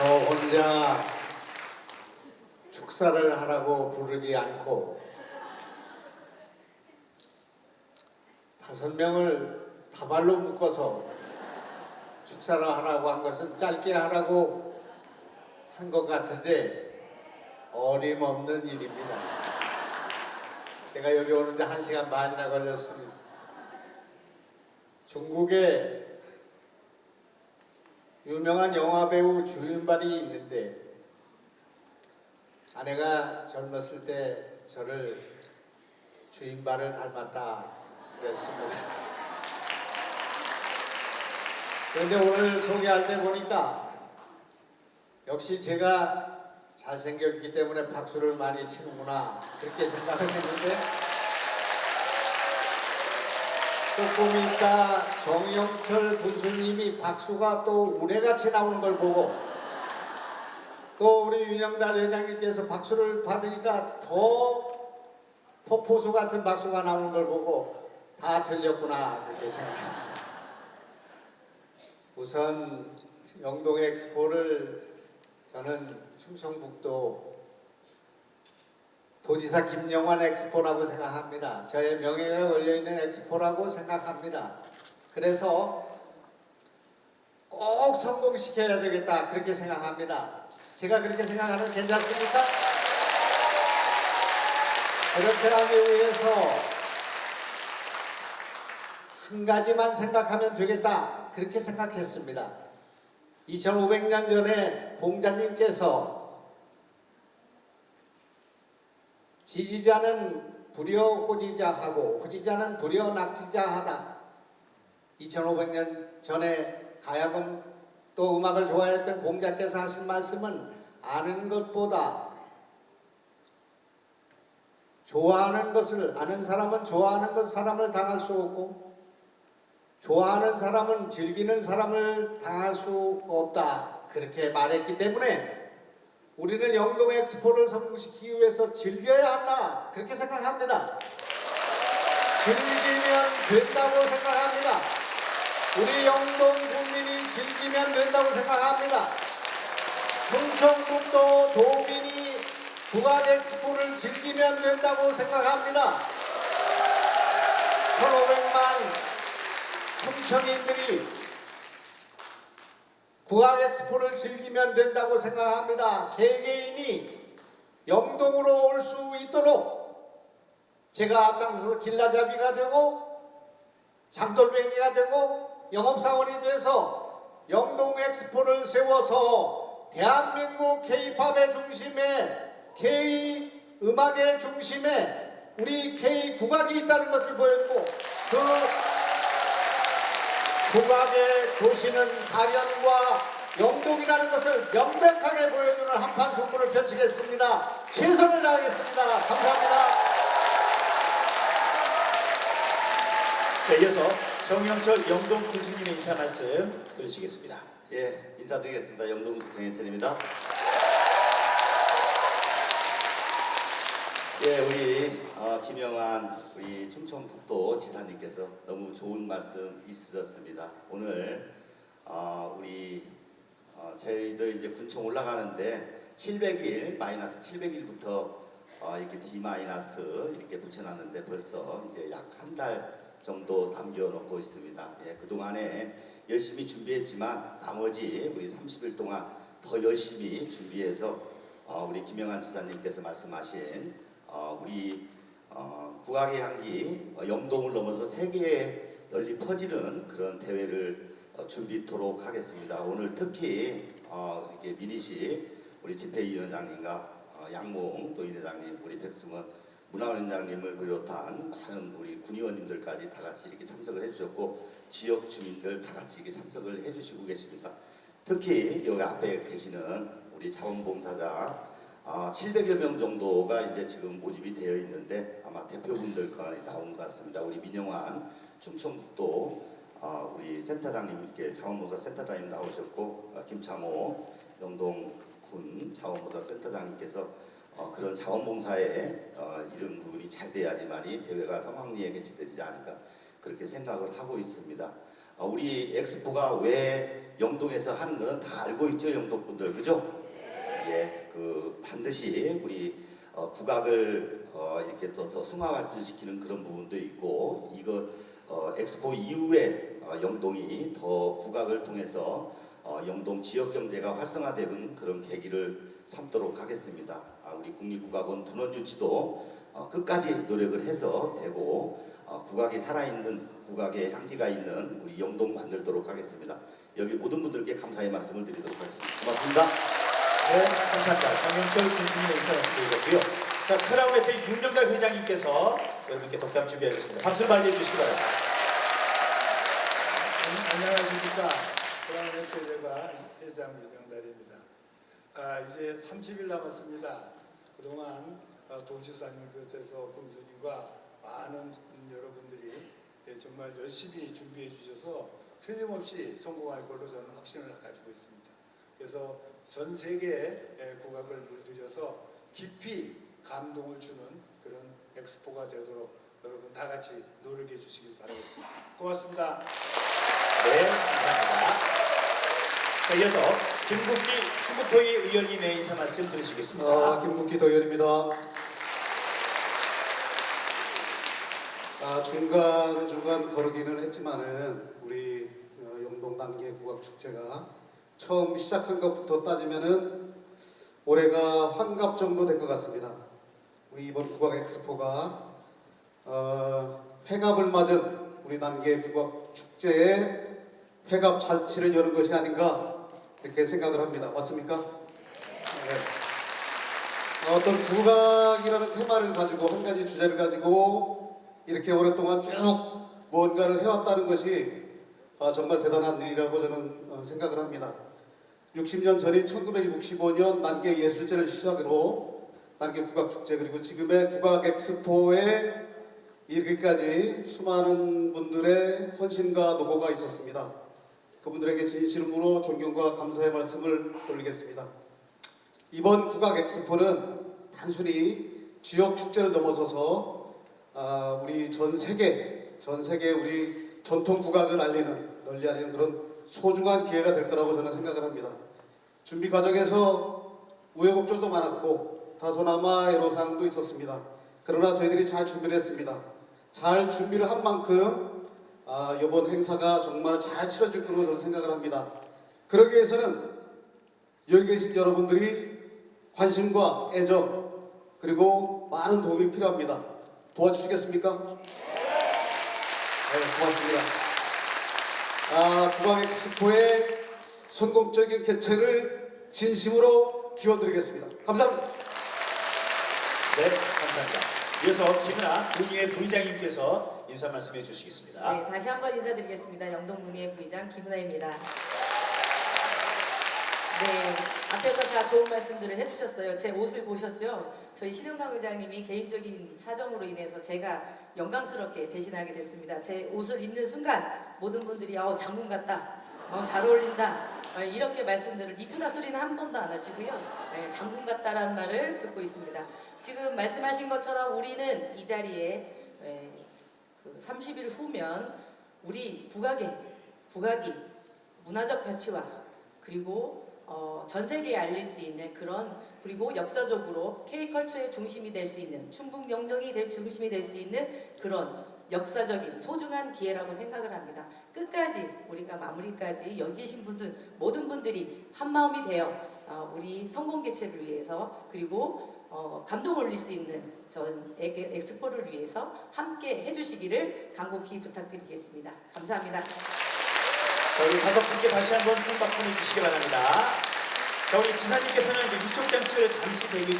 저 혼자 축사를 하라고 부르지 않고 다섯 명을 다발로 묶어서 축사를 하라고 한 것은 짧게 하라고 한 것 같은데 어림없는 일입니다. 제가 여기 오는데 한 시간 반이나 걸렸습니다. 중국에 유명한 영화 배우 주윤발이 있는데 아내가 젊었을 때 저를 주인발을 닮았다 그랬습니다. 그런데 오늘 소개할 때 보니까 역시 제가 잘생겼기 때문에 박수를 많이 치는구나 그렇게 생각을 했는데 조금 있다 정영철 군수님이 박수가 또 우레같이 나오는 걸 보고 또 우리 윤영달 회장님께서 박수를 받으니까 더 폭포수 같은 박수가 나오는 걸 보고 다 틀렸구나 그렇게 생각했어요. 우선 영동 엑스포를 저는 충청북도 도지사 김영환 엑스포라고 생각합니다. 저의 명예가 걸려있는 엑스포라고 생각합니다. 그래서 꼭 성공시켜야 되겠다 그렇게 생각합니다. 제가 그렇게 생각하는 괜찮습니까? 그렇게 하기 위해서 한 가지만 생각하면 되겠다 그렇게 생각했습니다. 2500년 전에 공자님께서 지지자는 불여 호지자하고 호지자는 불여 낙지자하다. 2500년 전에 가야금 또 음악을 좋아했던 공자께서 하신 말씀은 아는 것보다 좋아하는 것을 아는 사람은 좋아하는 것 사람을 당할 수 없고 좋아하는 사람은 즐기는 사람을 당할 수 없다. 그렇게 말했기 때문에 우리는 영동 엑스포를 성공시키기 위해서 즐겨야 한다. 그렇게 생각합니다. 즐기면 된다고 생각합니다. 우리 영동 국민이 즐기면 된다고 생각합니다. 충청북도 도민이 국악 엑스포를 즐기면 된다고 생각합니다. 1500만 충청인들이 국악 엑스포를 즐기면 된다고 생각합니다. 세계인이 영동으로 올 수 있도록 제가 앞장서서 길라잡이가 되고 장돌뱅이가 되고 영업사원이 돼서 영동 엑스포를 세워서 대한민국 K-팝의 중심에 K 음악의 중심에 우리 K 국악이 있다는 것을 보였고 그 국악의 도시는 가련과 영동이라는 것을 명백하게 보여주는 한판 승부를 펼치겠습니다. 최선을 다하겠습니다. 감사합니다. 네, 이어서 정영철 영동 군수님의 인사 말씀 들으시겠습니다. 예, 인사드리겠습니다. 영동구 정현철입니다. 예, 우리 어, 김영환 우리 충청북도 지사님께서 너무 좋은 말씀 있으셨습니다. 오늘 어, 우리 어, 저희들 이제 군청 올라가는데 700일 마이너스 700일부터 어, 이렇게 D 마이너스 이렇게 붙여놨는데 벌써 이제 약 한 달 정도 남겨놓고 있습니다. 예, 그 동안에 열심히 준비했지만 나머지 우리 30일 동안 더 열심히 준비해서 어, 우리 김영환 지사님께서 말씀하신 어, 우리 어, 국악의 향기 어, 영동을 넘어서 세계에 널리 퍼지는 그런 대회를 어, 준비토록 하겠습니다. 오늘 특히 어, 이렇게 미니식 우리 집회위원장님과 어, 양몽 도인회장님, 우리 백승원 문화원장님을 비롯한 많은 우리 군의원님들까지 다 같이 이렇게 참석을 해주셨고 지역 주민들 다 같이 이렇게 참석을 해주시고 계십니다. 특히 여기 앞에 계시는 우리 자원봉사자 아, 700여 명 정도가 이제 지금 모집이 되어 있는데 아마 대표분들 거의 나온 것 같습니다. 우리 민영환 충청북도 아, 우리 센터장님 이렇게 자원봉사 센터장님 나오셨고 아, 김창호 영동군 자원봉사 센터장님께서 어, 그런 자원봉사에 어, 부분이 잘 돼야지만이 대회가 성황리에 개최되지 않을까 그렇게 생각을 하고 있습니다. 어, 우리 엑스포가 왜 영동에서 하는 거는 다 알고 있죠, 영동 분들, 그죠? 예, 그 반드시 우리 어, 국악을 어, 이렇게 또 더 승화 발전시키는 그런 부분도 있고 이거 어, 엑스포 이후에 어, 영동이 더 국악을 통해서 어, 영동 지역 경제가 활성화되는 그런 계기를 삼도록 하겠습니다. 아, 우리 국립국악원 분원 유치도 어, 끝까지 노력을 해서 되고 어, 국악이 살아있는 국악의 향기가 있는 우리 영동 만들도록 하겠습니다. 여기 모든 분들께 감사의 말씀을 드리도록 하겠습니다. 고맙습니다. 네, 감사합니다. 정영철 군수님의 인사 말씀드리고요. 자, 크라운 혜태 윤명달 회장님께서 여러분께 덕담 준비하겠습니다. 박수를 맞이해 주시기 바랍니다. 안- 안녕하십니까. 그랑의 대제가 회장 윤영달입니다. 아, 이제 30일 남았습니다. 그동안 어, 도지사님을 비롯해서 군수님과 많은 여러분들이 예, 정말 열심히 준비해 주셔서 틀림없이 성공할 걸로 저는 확신을 가지고 있습니다. 그래서 전 세계 의 국악을 물들여서 깊이 감동을 주는 그런 엑스포가 되도록 여러분 다 같이 노력해 주시길 바라겠습니다. 고맙습니다. 네, 감사합니다. 자, 이어서 김국기 충북도의 의원님의 인사 말씀 들으시겠습니다. 아, 김국기 도의원입니다. 아, 중간 중간 거르기는 했지만은 우리 어, 영동 단계 국악 축제가 처음 시작한 것부터 따지면은 올해가 환갑 정도 된 것 같습니다. 우리 이번 국악 엑스포가 어, 회갑을 맞은 우리 단계 국악 축제에 회갑 잔치를 여는 것이 아닌가 이렇게 생각을 합니다. 맞습니까? 네. 어떤 국악이라는 테마를 가지고 한 가지 주제를 가지고 이렇게 오랫동안 쭉 무언가를 해왔다는 것이 아, 정말 대단한 일이라고 저는 어, 생각을 합니다. 60년 전인 1965년 난계 예술제를 시작으로 난계 국악축제 그리고 지금의 국악 엑스포에 이르기까지 수많은 분들의 헌신과 노고가 있었습니다. 그분들에게 진심으로 존경과 감사의 말씀을 올리겠습니다. 이번 국악 엑스포는 단순히 지역 축제를 넘어서서 아, 우리 전 세계 전 세계 우리 전통 국악을 알리는 널리 알리는 그런 소중한 기회가 될 거라고 저는 생각을 합니다. 준비 과정에서 우여곡절도 많았고 다소나마 애로사항도 있었습니다. 그러나 저희들이 잘 준비를 했습니다. 잘 준비를 한 만큼 아, 이번 행사가 정말 잘 치러질 거로 저는 생각을 합니다. 그러기 위해서는 여기 계신 여러분들이 관심과 애정 그리고 많은 도움이 필요합니다. 도와주시겠습니까? 네, 고맙습니다. 아, 국악 엑스포의 성공적인 개최를 진심으로 기원드리겠습니다. 감사합니다. 네, 감사합니다. 이어서 김은아 문희의 부의장님께서 인사 말씀해 주시겠습니다. 네, 다시 한번 인사드리겠습니다. 영동 문의회 부의장 김은아입니다. 네, 앞에서 다 좋은 말씀들을 해주셨어요. 제 옷을 보셨죠? 저희 신영강 의장님이 개인적인 사정으로 인해서 제가 영광스럽게 대신하게 됐습니다. 제 옷을 입는 순간 모든 분들이 어, 장군 같다, 어, 잘 어울린다 어, 이렇게 말씀들을 이쁘다 소리는 한 번도 안 하시고요. 네, 장군 같다라는 말을 듣고 있습니다. 지금 말씀하신 것처럼 우리는 이 자리에 네, 그 30일 후면 우리 국악의 국악이 문화적 가치와 그리고 어, 전 세계에 알릴 수 있는 그런 그리고 역사적으로 K컬처의 중심이 될 수 있는 충북 영동이 될 중심이 될 수 있는 그런 역사적인 소중한 기회라고 생각을 합니다. 끝까지 우리가 마무리까지 여기 계신 분들 모든 분들이 한 마음이 되어 어, 우리 성공 개최를 위해서 그리고 어, 감동 을 올릴 수 있는 전 엑- 엑스포를 위해서 함께 해주시기를 간곡히 부탁드리겠습니다. 감사합니다. 자, 우리 다섯 분께 다시 한번 큰 박수 보내주시기 바랍니다. 자, 우리 지사님께서는 이쪽 장소에 잠시 대기 중